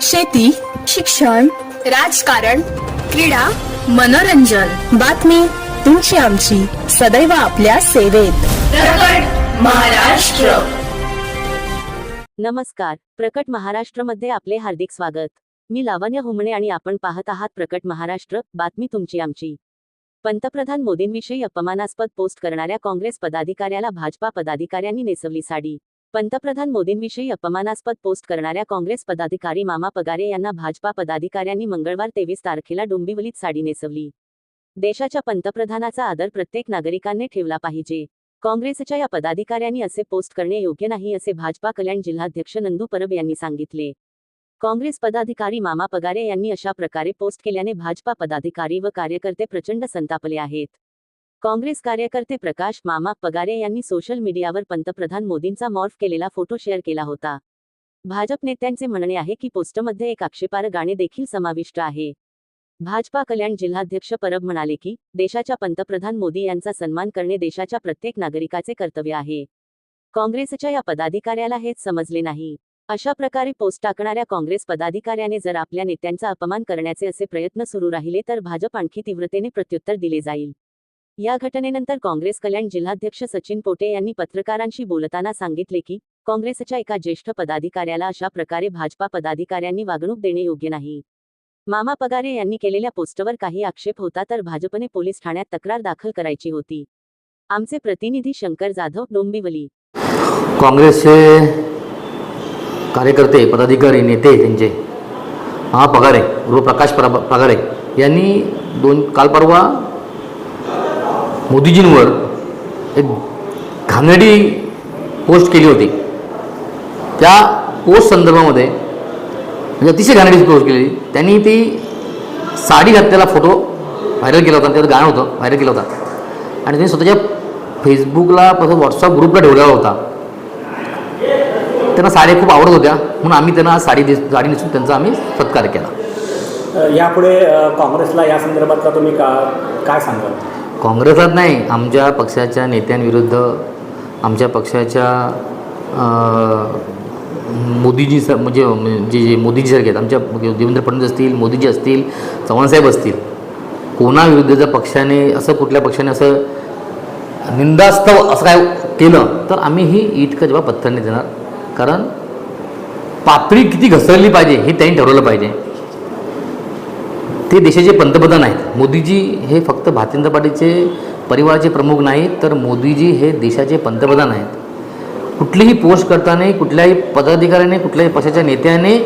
शेती शिक्षण राजकारण क्रीडा मनोरंजन. बातमी तुमची आमची. सदैव आपल्या सेवेत. प्रकट महाराष्ट्र. नमस्कार. प्रकट महाराष्ट्रमध्ये आपले हार्दिक स्वागत. मी लावण्य हुमणे आणि आपण पाहत आहात प्रकट महाराष्ट्र. बातमी तुमची आमची. पंतप्रधान मोदींविषयी अपमानास्पद पोस्ट करणाऱ्या काँग्रेस पदाधिकाऱ्याला भाजपा पदाधिकाऱ्यांनी नेसवली साडी. पंतप्रधान मोदींविषयी अपमानास्पद पोस्ट करणाऱ्या काँग्रेस पदाधिकारी मामा पगारे यांना भाजपा पदाधिकाऱ्यांनी मंगळवार तेवीस तारखेला डोंबिवलीत साडी नेसवली. देशाच्या पंतप्रधानाचा आदर प्रत्येक नागरिकांनी ठेवला पाहिजे. काँग्रेसच्या या पदाधिकाऱ्यांनी असे पोस्ट करणे योग्य नाही असे भाजपा कल्याण जिल्हाध्यक्ष नंदू परब यांनी सांगितले. काँग्रेस पदाधिकारी मामा पगारे यांनी अशा प्रकारे पोस्ट केल्याने भाजपा पदाधिकारी व कार्यकर्ते प्रचंड संतापले आहेत. काँग्रेस कार्यकर्ते प्रकाश मामा पगारे यांनी सोशल मीडियावर पंतप्रधान मोदींचा मॉर्फ केलेला फोटो शेअर केला होता. भाजप नेत्यांचे म्हणणे आहे की पोस्टमध्ये एक आक्षेपार गाणे देखील समाविष्ट आहे. भाजपा कल्याण जिल्हाध्यक्ष परब म्हणाले की देशाच्या पंतप्रधान मोदी यांचा सन्मान करणे देशाच्या प्रत्येक नागरिकाचे कर्तव्य आहे. काँग्रेसच्या या पदाधिकाऱ्याला हेच समजले नाही. अशा प्रकारे पोस्ट टाकणाऱ्या काँग्रेस पदाधिकाऱ्याने जर आपल्या नेत्यांचा अपमान करण्याचे असे प्रयत्न सुरू राहिले तर भाजप आणखी तीव्रतेने प्रत्युत्तर दिले जाईल. या घटनेनंतर काँग्रेस कल्याण जिल्हाध्यक्ष सचिन पोटे यांनी पत्रकारांशी बोलताना सांगितले की काँग्रेसच्या एका ज्येष्ठ पदाधिकाऱ्याला अशा प्रकारे भाजपा पदाधिकाऱ्यांनी वागणूक देणे योग्य नाही. मामा पगारे यांनी केलेल्या पोस्टवर काही आक्षेप होता तर भाजपने पोलीस ठाण्यात तक्रार दाखल करायची होती. आमचे प्रतिनिधी शंकर जाधव डोंबिवली. काँग्रेसचे कार्यकर्ते पदाधिकारी नेते त्यांचे हा पगारे उर्फ प्रकाश पगारे यांनी दोन काल परवा मोदीजींवर एक घाणेरडी पोस्ट केली होती. त्या पोस्ट संदर्भामध्ये म्हणजे अतिशय घाणेरडी पोस्ट केली. त्यांनी ती साडी घातलेला फोटो व्हायरल केला होता त्यात गाणं होतं व्हायरल केलं होता. आणि त्यांनी स्वतःच्या फेसबुकला तसं व्हॉट्सअप ग्रुपला ठेवलेला होता. त्यांना साड्या खूप आवडत होत्या. म्हणून आम्ही त्यांना साडी दिस साडी नेसून त्यांचा आम्ही सत्कार केला. यापुढे काँग्रेसला या संदर्भातला तुम्ही का काय सांगाल? काँग्रेसात नाही आमच्या पक्षाच्या नेत्यांविरुद्ध आमच्या पक्षाच्या मोदीजी सर म्हणजे जे जे मोदीजीसारखे आहेत आमच्या देवेंद्र फडणवीस असतील मोदीजी असतील चव्हाणसाहेब असतील कोणाविरुद्ध जर पक्षाने असं कुठल्या पक्षाने असं निंदास्तव असं काय केलं तर आम्ही ही इतकं जेव्हा पत्थरने देणार. कारण पातळी किती घसरली पाहिजे हे त्यांनी ठरवलं पाहिजे. ते देशाचे पंतप्रधान आहेत. मोदीजी हे फक्त भारतीय जनता पार्टीचे परिवाराचे प्रमुख नाहीत तर मोदीजी हे देशाचे पंतप्रधान आहेत. कुठलीही पोस्ट करताना कुठल्याही पदाधिकाऱ्याने कुठल्याही पक्षाच्या नेत्याने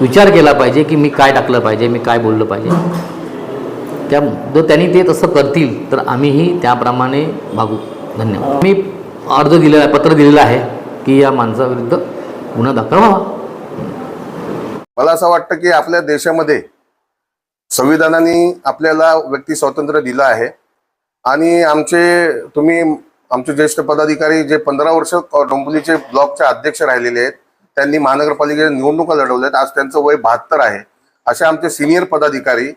विचार केला पाहिजे की मी काय टाकलं पाहिजे मी काय बोललं पाहिजे. त्या जर त्यांनी ते तसं करतील तर आम्हीही त्याप्रमाणे भागू. धन्यवाद. मी अर्ज दिलेला आहे पत्र दिलेलं आहे की या माणसाविरुद्ध गुन्हा दाखल व्हावा. मला असं वाटतं की आपल्या देशामध्ये संविधानाने आपल्याला व्यक्ती स्वातंत्र्य दिलं आहे. आणि आमचे तुम्ही आमचे ज्येष्ठ पदाधिकारी जे पंधरा वर्ष डोंबिवलीचे ब्लॉकचे अध्यक्ष राहिलेले आहेत त्यांनी महानगरपालिकेच्या निवडणुका लढवल्यात. आज त्यांचं वय बहात्तर आहे. असे आमचे सिनियर पदाधिकारी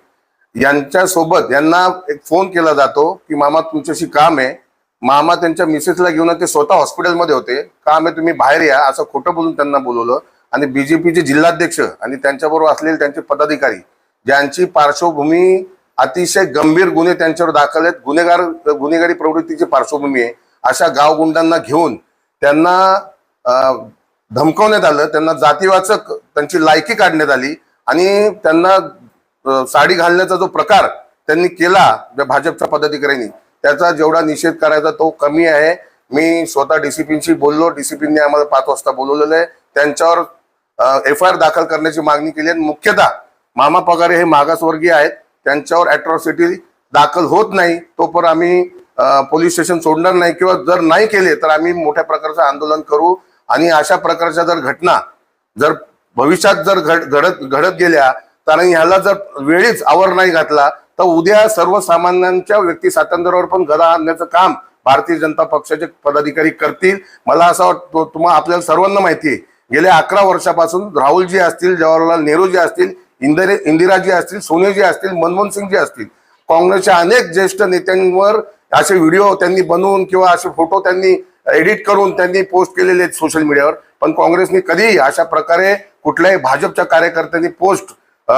यांच्यासोबत यांना एक फोन केला जातो की मामा तुमच्याशी काम आहे. मामा त्यांच्या मिसेसला घेऊन ते स्वतः हॉस्पिटलमध्ये होते. काम आहे तुम्ही बाहेर या. असं खोटं बोलून त्यांना बोलवलं. आणि बीजेपीचे जिल्हाध्यक्ष आणि त्यांच्याबरोबर असलेले त्यांचे पदाधिकारी ज्यांची पार्श्वभूमी अतिशय गंभीर गुन्हे त्यांच्यावर दाखल आहेत. गुन्हेगार गुन्हेगारी प्रवृत्तीची पार्श्वभूमी आहे. अशा गावगुंडांना घेऊन त्यांना धमकवण्यात आलं. त्यांना जातीवाचक त्यांची लायकी काढण्यात आली आणि त्यांना साडी घालण्याचा जो प्रकार त्यांनी केला ज्या भाजपच्या पदाधिकाऱ्यांनी त्याचा जेवढा निषेध करायचा तो कमी आहे. मी स्वतः डीसीपींशी बोललो. डीसीपींनी आम्हाला पाच वाजता बोलवलेलं आहे. त्यांच्यावर एफ आय आर दाखल करण्याची मागणी केली आहे. मुख्यतः मामा पगारे हे मागासवर्गीय आहेत. त्यांच्यावर अॅट्रॉसिटी दाखल होत नाही. तोपर्यंत आम्ही पोलीस स्टेशन सोडणार नाही किंवा जर नाही केले तर आम्ही मोठ्या प्रकारचं आंदोलन करू. आणि अशा प्रकारच्या जर घटना जर भविष्यात जर घड घडत घडत गेल्या तर ह्याला जर वेळीच आवर नाही घातला तर उद्या सर्वसामान्यांच्या व्यक्ती स्वातंत्र्यावर पण गदा आणण्याचं काम भारतीय जनता पक्षाचे पदाधिकारी करतील. मला असं वाटतं तुम्हाला आपल्याला सर्वांना माहिती आहे. गेल्या अकरा वर्षापासून राहुलजी असतील जवाहरलाल नेहरूजी असतील इंदिरे इंदिराजी असतील सोनियाजी असतील मनमोहन सिंगजी असतील काँग्रेसच्या अनेक ज्येष्ठ नेत्यांवर असे व्हिडिओ त्यांनी बनवून किंवा असे फोटो त्यांनी एडिट करून त्यांनी पोस्ट केलेले आहेत सोशल मीडियावर. पण काँग्रेसने कधीही अशा प्रकारे कुठल्याही भाजपच्या कार्यकर्त्यांनी पोस्ट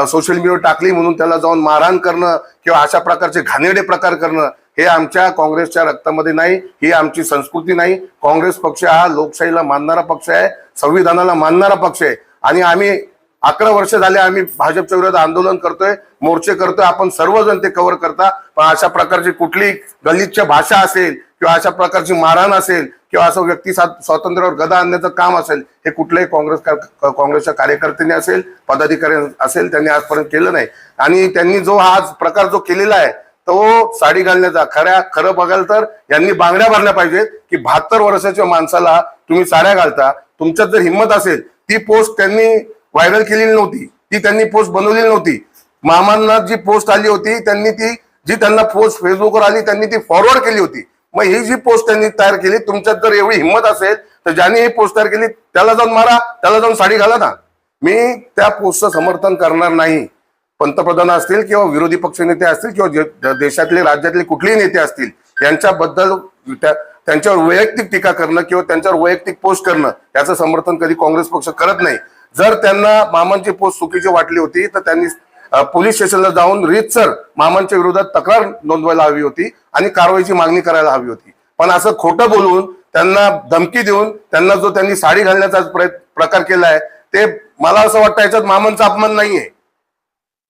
सोशल मीडियावर टाकली म्हणून त्याला जाऊन मारहाण करणं किंवा अशा प्रकारचे घाणेरडे प्रकार करणं हे आमच्या काँग्रेसच्या रक्तामध्ये नाही ही आमची संस्कृती नाही. काँग्रेस पक्ष हा लोकशाहीला मानणारा पक्ष आहे संविधानाला मानणारा पक्ष आहे. आणि आम्ही अकरा वर्ष झाले आम्ही भाजपच्या विरोधात आंदोलन करतोय मोर्चे करतोय आपण सर्वजण ते कव्हर करता. पण अशा प्रकारची कुठली गलिच्छ भाषा असेल किंवा अशा प्रकारची मारहाण असेल किंवा असं व्यक्ती स्वातंत्र्यावर गदा आणण्याचं काम असेल हे कुठल्याही काँग्रेस काँग्रेसच्या कार्यकर्त्यांनी असेल पदाधिकारी असेल त्यांनी आजपर्यंत केलं नाही. आणि त्यांनी जो आज प्रकार जो केलेला आहे तो साडी घालण्याचा खऱ्या खरं बघाल तर यांनी बांगड्या भरल्या पाहिजेत की बहात्तर वर्षाच्या माणसाला तुम्ही साड्या घालता. तुमच्यात जर हिंमत असेल ती पोस्ट त्यांनी व्हायरल केलेली नव्हती. ती त्यांनी पोस्ट बनवलेली नव्हती. मामांना जी पोस्ट आली होती त्यांनी ती जी त्यांना पोस्ट फेसबुकवर आली त्यांनी ती फॉरवर्ड केली होती. मग ही जी पोस्ट त्यांनी तयार केली तुमच्यात जर एवढी हिंमत असेल तर ज्यांनी ही पोस्ट तयार केली त्याला जाऊन मारा त्याला जाऊन साडी घाला ना. मी त्या पोस्टचं समर्थन करणार नाही. पंतप्रधान असतील किंवा विरोधी पक्ष नेते असतील किंवा देशातले राज्यातले कुठलेही नेते असतील यांच्याबद्दल त्या- त्यांच्यावर वैयक्तिक टीका करणं किंवा त्यांच्यावर वैयक्तिक पोस्ट करणं याचं समर्थन कधी काँग्रेस पक्ष करत नाही. जर त्यांना मामांची पोस्ट चुकीची वाटली होती तर त्यांनी पोलीस स्टेशनला जाऊन रीतसर मामांच्या विरोधात तक्रार नोंदवायला हवी होती आणि कारवाईची मागणी करायला हवी होती. पण असं खोटं बोलून त्यांना धमकी देऊन त्यांना जो त्यांनी साडी घालण्याचा प्रयत्न प्रकार केलाय ते मला असं वाटतं याच्यात मामांचा अपमान नाहीये.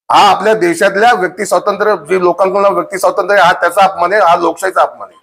हा आपल्या देशातल्या व्यक्ती स्वातंत्र्य जे लोकांकडून व्यक्ती स्वातंत्र्य आहे, हा त्याचा अपमान आहे हा लोकशाहीचा अपमान आहे.